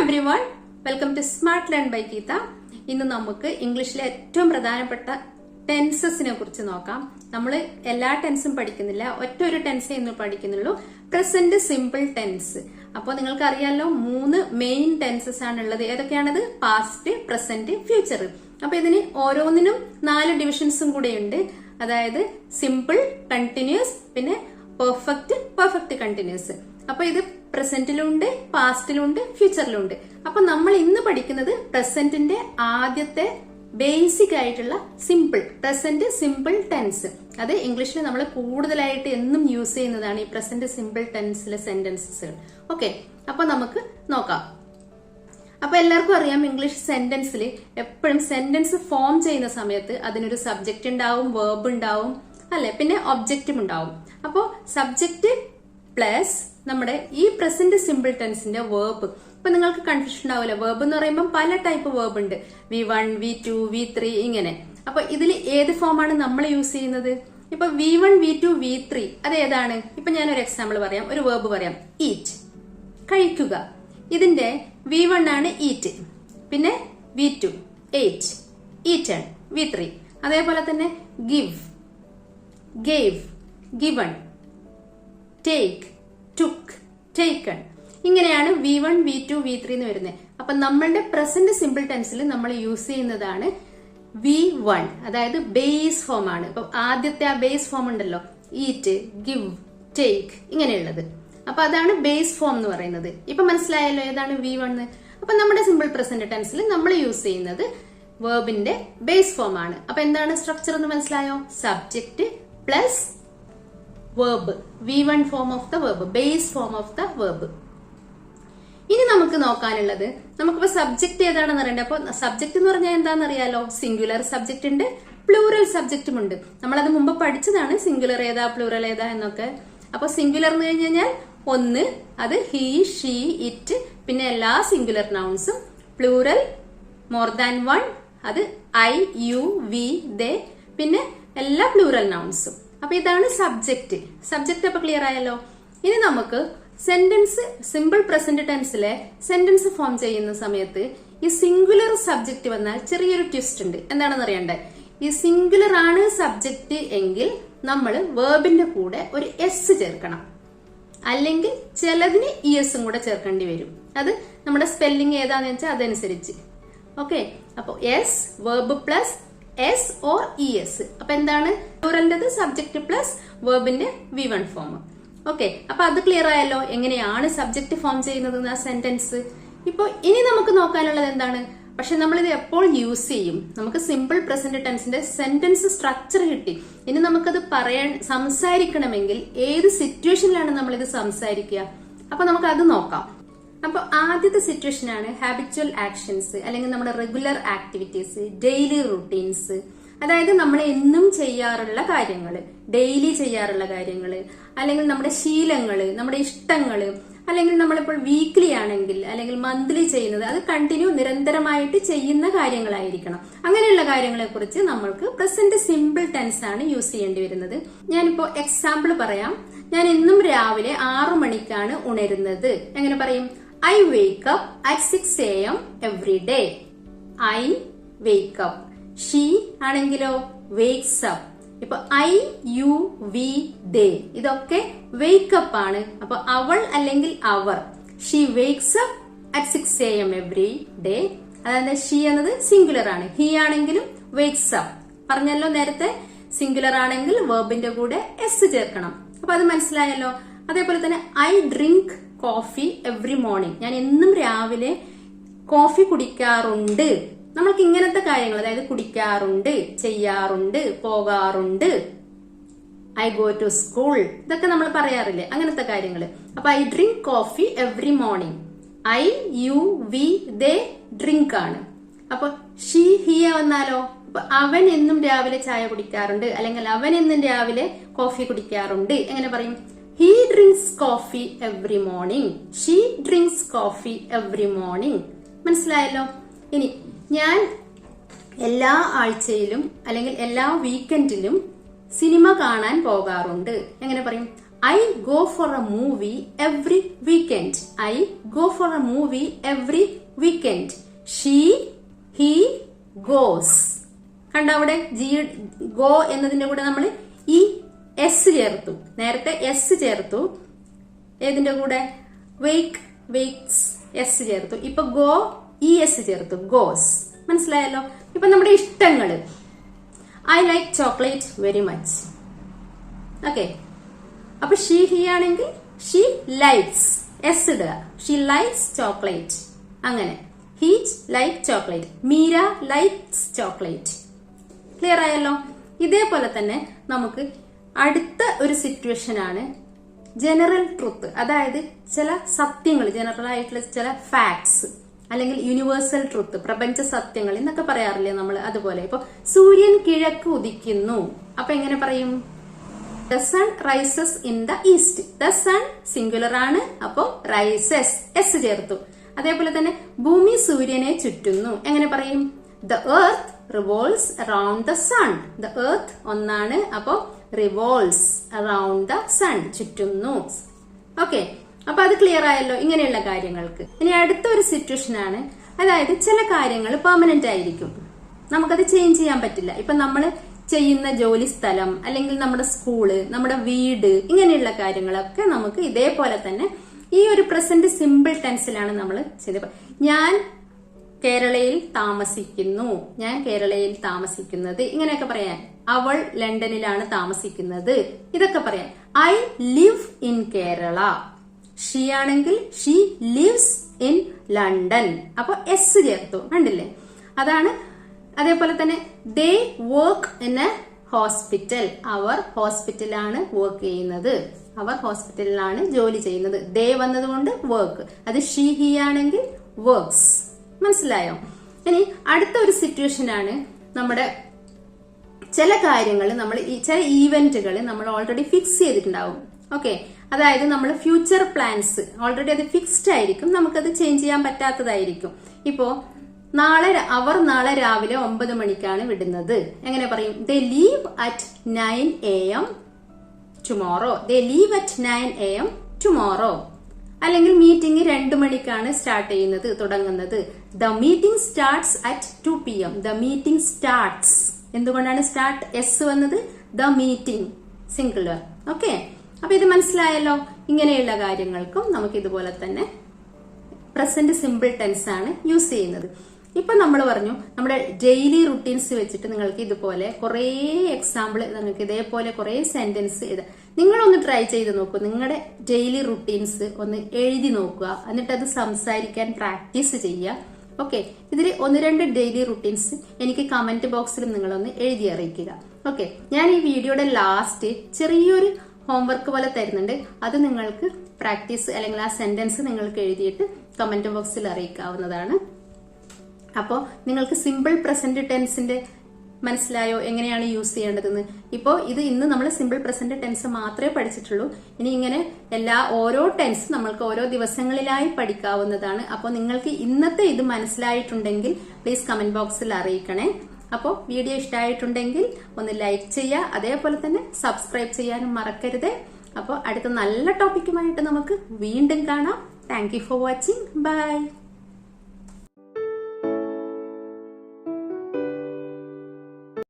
Everyone welcome to smart learn by Geetha ഇന്ന് നമുക്ക് ഇംഗ്ലീഷിലെ ഏറ്റവും പ്രധാനപ്പെട്ട ടെൻസസിനെ കുറിച്ച് നോക്കാം. നമ്മൾ എല്ലാ ടെൻസും പഠിക്കുന്നില്ല. ഒറ്റ ഒരു ടെൻസേ ഇന്ന് പഠിക്കുന്നുള്ളൂ. പ്രസന്റ് സിമ്പിൾ ടെൻസ് അപ്പോൾ നിങ്ങൾക്ക് അറിയാലോ മൂന്ന് മെയിൻ ടെൻസസ് ആണ് ഉള്ളത് ഏതൊക്കെയാണത്? പാസ്റ്റ് പ്രസന്റ് ഫ്യൂച്ചർ അപ്പൊ ഇതിന് ഓരോന്നിനും നാല് ഡിവിഷൻസും കൂടെയുണ്ട്. അതായത് സിമ്പിൾ കണ്ടിന്യൂസ് പിന്നെ പെർഫെക്റ്റ് പെർഫെക്റ്റ് കണ്ടിന്യൂസ് അപ്പൊ ഇത് പ്രസന്റിലുണ്ട് പാസ്റ്റിലുണ്ട് ഫ്യൂച്ചറിലുണ്ട് അപ്പൊ നമ്മൾ ഇന്ന് പഠിക്കുന്നത് പ്രസന്റിന്റെ ആദ്യത്തെ ബേസിക് ആയിട്ടുള്ള സിമ്പിൾ പ്രസന്റ് സിമ്പിൾ ടെൻസ് അത് ഇംഗ്ലീഷിൽ നമ്മൾ കൂടുതലായിട്ട് എന്നും യൂസ് ചെയ്യുന്നതാണ് ഈ പ്രസന്റ് സിമ്പിൾ ടെൻസിലെ സെന്റൻസസുകൾ ഓക്കെ അപ്പൊ നമുക്ക് നോക്കാം. അപ്പൊ എല്ലാവർക്കും അറിയാം ഇംഗ്ലീഷ് സെന്റൻസിൽ എപ്പോഴും സെന്റൻസ് ഫോം ചെയ്യുന്ന സമയത്ത് അതിനൊരു സബ്ജക്റ്റ് ഉണ്ടാവും വേർബ് ഉണ്ടാവും അല്ലെ? പിന്നെ ഒബ്ജക്റ്റും ഉണ്ടാവും. അപ്പോൾ സബ്ജക്റ്റ് പ്ലസ് നമ്മുടെ ഈ പ്രസന്റ് സിമ്പിൾ ടെൻസിന്റെ വേർബ് ഇപ്പൊ നിങ്ങൾക്ക് കൺഫ്യൂഷൻ ഉണ്ടാവില്ല. വേർബ് എന്ന് പറയുമ്പോൾ പല ടൈപ്പ് വേർബ് ഉണ്ട്. V one V two V three ഇങ്ങനെ. അപ്പൊ ഇതിൽ ഏത് ഫോമാണ് നമ്മൾ യൂസ് ചെയ്യുന്നത്? ഇപ്പൊ V one V two V three അത് ഏതാണ്? ഇപ്പൊ ഞാൻ ഒരു എക്സാമ്പിൾ പറയാം. ഒരു വേർബ് പറയാം. ഈറ്റ് കഴിക്കുക. ഇതിന്റെ വി വൺ ആണ് ഈറ്റ് പിന്നെ V two ate eaten V three അതേപോലെ തന്നെ give gave given take took taken ഇങ്ങനെയാണ് V one V two V three എന്ന് വരുന്നത്. അപ്പൊ നമ്മളുടെ പ്രസന്റ് സിമ്പിൾ ടെൻസിൽ നമ്മൾ യൂസ് ചെയ്യുന്നതാണ് വി വൺ അതായത് ബേസ് ഫോം ആണ്. ഇപ്പൊ ആദ്യത്തെ ആ ബേസ് ഫോം ഉണ്ടല്ലോ. ഈറ്റ് ഗിവ് ടേക്ക് ഇങ്ങനെയുള്ളത്. അപ്പൊ അതാണ് ബേസ് ഫോം എന്ന് പറയുന്നത്. ഇപ്പൊ മനസ്സിലായല്ലോ ഏതാണ് വി വൺ അപ്പൊ നമ്മുടെ സിമ്പിൾ പ്രസന്റ് ടെൻസിൽ നമ്മൾ യൂസ് ചെയ്യുന്നത് വേർബിന്റെ ബേസ് ഫോം ആണ്. അപ്പൊ എന്താണ് സ്ട്രക്ചർ എന്ന് മനസ്സിലായോ? Subject plus verb V one form of the verb base form of the verb ഇനി നമുക്ക് നോക്കാനുള്ളത് നമുക്കിപ്പോ സബ്ജക്ട് ഏതാണെന്ന് അറിയണ്ടേ? അപ്പൊ സബ്ജക്ട് എന്ന് പറഞ്ഞാൽ എന്താണെന്ന് അറിയാലോ സിംഗുലർ സബ്ജക്ട് ഉണ്ട് പ്ലൂറൽ സബ്ജക്റ്റും ഉണ്ട്. നമ്മളത് മുമ്പ് പഠിച്ചതാണ് സിംഗുലർ ഏതാ പ്ലൂറൽ ഏതാ എന്നൊക്കെ. അപ്പൊ സിംഗുലർ എന്ന് കഴിഞ്ഞ് കഴിഞ്ഞാൽ ഒന്ന് അത് ഹി ഷീ ഇറ്റ് പിന്നെ എല്ലാ സിംഗുലർ നൗൺസും പ്ലൂറൽ മോർ ദാൻ വൺ അത് ഐ യു വി ദേ പിന്നെ എല്ലാ പ്ലൂറൽ നൗൺസും അപ്പൊ ഇതാണ് സബ്ജക്റ്റ് സബ്ജക്റ്റ് അപ്പൊ ക്ലിയർ ആയല്ലോ? ഇനി നമുക്ക് സെന്റൻസ് സിമ്പിൾ പ്രസന്റ് ടെൻസിലെ സെന്റൻസ് ഫോം ചെയ്യുന്ന സമയത്ത് ഈ സിംഗുലർ സബ്ജക്റ്റ് വന്നാൽ ചെറിയൊരു ട്വിസ്റ്റ് ഉണ്ട്. എന്താണെന്ന് അറിയണ്ടേ? ഈ സിംഗുലർ ആണ് സബ്ജക്റ്റ് എങ്കിൽ നമ്മൾ വേർബിന്റെ കൂടെ ഒരു എസ് ചേർക്കണം. അല്ലെങ്കിൽ ചിലതിന് ഇ എസും കൂടെ ചേർക്കേണ്ടി വരും. അത് നമ്മുടെ സ്പെല്ലിംഗ് ഏതാന്ന് വെച്ചാൽ അതനുസരിച്ച്. ഓക്കെ അപ്പൊ S verb plus S or E S അപ്പൊ എന്താണ്? പ്ലൂറലിന്റെ സബ്ജക്ട് പ്ലസ് വേർബിന്റെ വി വൺ ഫോം ഓക്കെ അപ്പൊ അത് ക്ലിയർ ആയല്ലോ? എങ്ങനെയാണ് സബ്ജക്ട് ഫോം ചെയ്യുന്നത് ആ സെന്റൻസ് ഇപ്പൊ ഇനി നമുക്ക് നോക്കാനുള്ളത് എന്താണ്? പക്ഷെ നമ്മൾ ഇത് എപ്പോൾ യൂസ് ചെയ്യും? നമുക്ക് സിമ്പിൾ പ്രസന്റ് ടെൻസിന്റെ സെന്റൻസ് സ്ട്രക്ചർ കിട്ടി. ഇനി നമുക്കത് പറയാൻ സംസാരിക്കണമെങ്കിൽ ഏത് സിറ്റുവേഷനിലാണ് നമ്മൾ ഇത് സംസാരിക്കുക? അപ്പൊ നമുക്ക് അത് നോക്കാം. അപ്പൊ ആദ്യത്തെ സിറ്റുവേഷൻ ആണ് ഹാബിച്വൽ ആക്ഷൻസ് അല്ലെങ്കിൽ നമ്മുടെ റെഗുലർ ആക്ടിവിറ്റീസ് ഡെയിലി റുട്ടീൻസ് അതായത് നമ്മൾ എന്നും ചെയ്യാറുള്ള കാര്യങ്ങൾ ഡെയിലി ചെയ്യാറുള്ള കാര്യങ്ങൾ അല്ലെങ്കിൽ നമ്മുടെ ശീലങ്ങൾ നമ്മുടെ ഇഷ്ടങ്ങൾ അല്ലെങ്കിൽ നമ്മളിപ്പോൾ വീക്ക്ലി ആണെങ്കിൽ അല്ലെങ്കിൽ മന്ത്ലി ചെയ്യുന്നത് അത് കണ്ടിന്യൂ നിരന്തരമായിട്ട് ചെയ്യുന്ന കാര്യങ്ങളായിരിക്കണം. അങ്ങനെയുള്ള കാര്യങ്ങളെ കുറിച്ച് നമ്മൾക്ക് പ്രസന്റ് സിമ്പിൾ ടെൻസ് ആണ് യൂസ് ചെയ്യേണ്ടി വരുന്നത്. ഞാനിപ്പോ എക്സാമ്പിൾ പറയാം. ഞാൻ എന്നും രാവിലെ ആറു മണിക്കാണ് ഉണരുന്നത്. എങ്ങനെ പറയും? I wake up at six A M every day I wake up she ആണെങ്കിലോ വേക്സ് അപ്പ് ഇപ്പൊ ഐ യു വി ഡേ ഇതൊക്കെ വേക്കപ്പ് ആണ്. അപ്പൊ അവൾ അല്ലെങ്കിൽ അവർ. She wakes up at six A M every day അതായത് ഷീ എന്നത് സിംഗുലർ ആണ്. ഹി ആണെങ്കിലും വേക്സ് അപ്പ് പറഞ്ഞല്ലോ നേരത്തെ? സിംഗുലർ ആണെങ്കിൽ വേർബിന്റെ കൂടെ എസ് ചേർക്കണം. അപ്പൊ അത് മനസ്സിലായല്ലോ? അതേപോലെ തന്നെ I drink coffee every morning ഞാൻ എന്നും രാവിലെ കോഫി കുടിക്കാറുണ്ട്. നമ്മൾക്ക് ഇങ്ങനത്തെ കാര്യങ്ങൾ അതായത് കുടിക്കാറുണ്ട് ചെയ്യാറുണ്ട് പോകാറുണ്ട്. ഐ ഗോ ടു സ്കൂൾ ഇതൊക്കെ നമ്മൾ പറയാറില്ലേ? അങ്ങനത്തെ കാര്യങ്ങൾ അപ്പൊ I drink coffee every morning I you we they drink ആണ്. അപ്പൊ ഷീ ഹിയ വന്നാലോ അവൻ എന്നും രാവിലെ ചായ കുടിക്കാറുണ്ട്. അല്ലെങ്കിൽ അവൻ എന്നും രാവിലെ കോഫി കുടിക്കാറുണ്ട്. എങ്ങനെ പറയും? He drinks coffee every morning she drinks coffee every morning മനസ്സിലായല്ലോ? ഇനി ഞാൻ എല്ലാ ആഴ്ചയിലും അല്ലെങ്കിൽ എല്ലാ വീക്കെൻഡിലും സിനിമ കാണാൻ പോകാറുണ്ട്. എങ്ങനെ പറയും? I go for a movie every weekend I go for a movie every weekend she he goes കണ്ടോ അവിടെ ജി ഗോ എന്നതിന്റെ കൂടെ നമ്മൾ ഈ എസ് ചേർത്തു. നേരത്തെ എസ് ചേർത്തു. ഏതിന്റെ കൂടെ? വെയ്ക്ക് വെയ്ക്സ് എസ് ചേർത്തു. ഇപ്പൊ ഗോ ഇ എസ് ചേർത്തു. ഗോസ് മനസ്സിലായല്ലോ? ഇപ്പൊ നമ്മുടെ ഇഷ്ടങ്ങൾ I like chocolate very much okay അപ്പൊ ഷീ ഹി ആണെങ്കിൽ ഷീ ലൈക്സ് എസ് ഇടുക. ഷീ ലൈക്സ് ചോക്ലേറ്റ് അങ്ങനെ. He like chocolate Meera likes chocolate clear ആയല്ലോ? ഇതേപോലെ തന്നെ നമുക്ക് അടുത്ത ഒരു സിറ്റുവേഷൻ ആണ് ജനറൽ ട്രൂത്ത് അതായത് ചില സത്യങ്ങൾ ജനറൽ ആയിട്ടുള്ള ചില ഫാക്ട്സ് അല്ലെങ്കിൽ യൂണിവേഴ്സൽ ട്രൂത്ത് പ്രപഞ്ച സത്യങ്ങൾ എന്നൊക്കെ പറയാറില്ലേ നമ്മൾ അതുപോലെ. ഇപ്പൊ സൂര്യൻ കിഴക്ക് ഉദിക്കുന്നു. അപ്പൊ എങ്ങനെ പറയും? The sun rises in the east the sun singular ആണ്. അപ്പോ റൈസസ് എസ് ചേർത്തു. അതേപോലെ തന്നെ ഭൂമി സൂര്യനെ ചുറ്റുന്നു. എങ്ങനെ പറയും? The earth revolves around the sun the earth ഒന്നാണ്. അപ്പോ റിവോൾവ്സ് അറൌണ്ട് ദ സൺ ചുറ്റുന്നു. ഓക്കെ അപ്പൊ അത് ക്ലിയർ ആയല്ലോ ഇങ്ങനെയുള്ള കാര്യങ്ങൾക്ക്. ഇനി അടുത്ത ഒരു സിറ്റുവേഷൻ ആണ്. അതായത് ചില കാര്യങ്ങൾ പെർമനന്റ് ആയിരിക്കും. നമുക്കത് ചേഞ്ച് ചെയ്യാൻ പറ്റില്ല. ഇപ്പൊ നമ്മൾ ചെയ്യുന്ന ജോലി സ്ഥലം അല്ലെങ്കിൽ നമ്മുടെ സ്കൂൾ നമ്മുടെ വീട് ഇങ്ങനെയുള്ള കാര്യങ്ങളൊക്കെ നമുക്ക് ഇതേപോലെ തന്നെ ഈ ഒരു പ്രസന്റ് സിമ്പിൾ ടെൻസിലാണ് നമ്മൾ ചെയ്ത് ഞാൻ കേരളയിൽ താമസിക്കുന്നു. ഞാൻ കേരളയിൽ താമസിക്കുന്നത്. ഇങ്ങനെയൊക്കെ പറയാൻ. അവൾ ലണ്ടനിലാണ് താമസിക്കുന്നത്. ഇതൊക്കെ പറയാൻ I live in Kerala. She ആണെങ്കിൽ ഷീ ലിവ്സ് ഇൻ ലണ്ടൻ. അപ്പൊ എസ് ചേർത്തു. കണ്ടില്ലേ? അതാണ് അതേപോലെ തന്നെ they work in a hospital. അവർ ഹോസ്പിറ്റലാണ് വർക്ക് ചെയ്യുന്നത്. അവർ ഹോസ്പിറ്റലിലാണ് ജോലി ചെയ്യുന്നത്. ദേ വന്നതുകൊണ്ട് വർക്ക് അത് ഷീ ഹി ആണെങ്കിൽ വർക്ക്സ് മനസ്സിലായോ? ഇനി അടുത്ത ഒരു സിറ്റുവേഷൻ ആണ് നമ്മുടെ ചില കാര്യങ്ങൾ നമ്മൾ ചില ഈവെന്റുകൾ നമ്മൾ ഓൾറെഡി ഫിക്സ് ചെയ്തിട്ടുണ്ടാവും. ഓക്കെ അതായത് നമ്മൾ ഫ്യൂച്ചർ പ്ലാൻസ് ഓൾറെഡി അത് ഫിക്സ്ഡ് ആയിരിക്കും. നമുക്കത് ചേഞ്ച് ചെയ്യാൻ പറ്റാത്തതായിരിക്കും. ഇപ്പോ നാളെ അവർ നാളെ രാവിലെ ഒമ്പത് മണിക്കാണ് വിടുന്നത്. എങ്ങനെ പറയും? They leave at nine A M tomorrow they leave at nine A M tomorrow അല്ലെങ്കിൽ മീറ്റിംഗ് രണ്ട് മണിക്കാണ് സ്റ്റാർട്ട് ചെയ്യുന്നത് തുടങ്ങുന്നത്. The meeting starts at two P M the meeting starts എന്തുകൊണ്ടാണ് സ്റ്റാർട്ട് എസ് വന്നത്? ദ മീറ്റിംഗ് സിംഗുലർ ഓക്കെ അപ്പൊ ഇത് മനസ്സിലായല്ലോ? ഇങ്ങനെയുള്ള കാര്യങ്ങൾക്കും നമുക്ക് ഇതുപോലെ തന്നെ പ്രസന്റ് സിമ്പിൾ ടെൻസ് ആണ് യൂസ് ചെയ്യുന്നത്. ഇപ്പൊ നമ്മൾ പറഞ്ഞു നമ്മുടെ ഡെയിലി റുട്ടീൻസ് വെച്ചിട്ട് നിങ്ങൾക്ക് ഇതുപോലെ കുറേ എക്സാമ്പിൾ നിങ്ങൾക്ക് ഇതേപോലെ കുറേ സെന്റൻസ് എഴുതാം നിങ്ങളൊന്ന് ട്രൈ ചെയ്ത് നോക്കൂ. നിങ്ങളുടെ ഡെയിലി റുട്ടീൻസ് ഒന്ന് എഴുതി നോക്കുക. എന്നിട്ട് അത് സംസാരിക്കാൻ പ്രാക്ടീസ് ചെയ്യുക. ഓക്കെ ഇതിൽ ഒന്ന് രണ്ട് ഡെയിലി റുട്ടീൻസ് എനിക്ക് കമന്റ് ബോക്സിൽ നിങ്ങളൊന്ന് എഴുതി അറിയിക്കുക. ഓക്കെ ഞാൻ ഈ വീഡിയോയുടെ ലാസ്റ്റ് ചെറിയൊരു ഹോംവർക്ക് പോലെ തരുന്നുണ്ട്. അത് നിങ്ങൾക്ക് പ്രാക്ടീസ് അല്ലെങ്കിൽ ആ സെന്റൻസ് നിങ്ങൾക്ക് എഴുതിയിട്ട് കമന്റ് ബോക്സിൽ അറിയിക്കാവുന്നതാണ്. അപ്പോൾ നിങ്ങൾക്ക് സിമ്പിൾ പ്രസന്റ് ടെൻസിന്റെ മനസ്സിലായോ? എങ്ങനെയാണ് യൂസ് ചെയ്യേണ്ടതെന്ന്? ഇപ്പോൾ ഇത് ഇന്ന് നമ്മൾ സിമ്പിൾ പ്രസന്റ് ടെൻസ് മാത്രമേ പഠിച്ചിട്ടുള്ളൂ. ഇനി ഇങ്ങനെ എല്ലാ ഓരോ ടെൻസ് നമ്മൾക്ക് ഓരോ ദിവസങ്ങളിലായി പഠിക്കാവുന്നതാണ്. അപ്പോൾ നിങ്ങൾക്ക് ഇന്നത്തെ ഇത് മനസ്സിലായിട്ടുണ്ടെങ്കിൽ പ്ലീസ് കമന്റ് ബോക്സിൽ അറിയിക്കണേ. അപ്പോൾ വീഡിയോ ഇഷ്ടമായിട്ടുണ്ടെങ്കിൽ ഒന്ന് ലൈക്ക് ചെയ്യുക. അതേപോലെ തന്നെ സബ്സ്ക്രൈബ് ചെയ്യാനും മറക്കരുത്. അപ്പോൾ അടുത്ത നല്ല ടോപ്പിക്കുമായിട്ട് നമുക്ക് വീണ്ടും കാണാം. Thank for watching bye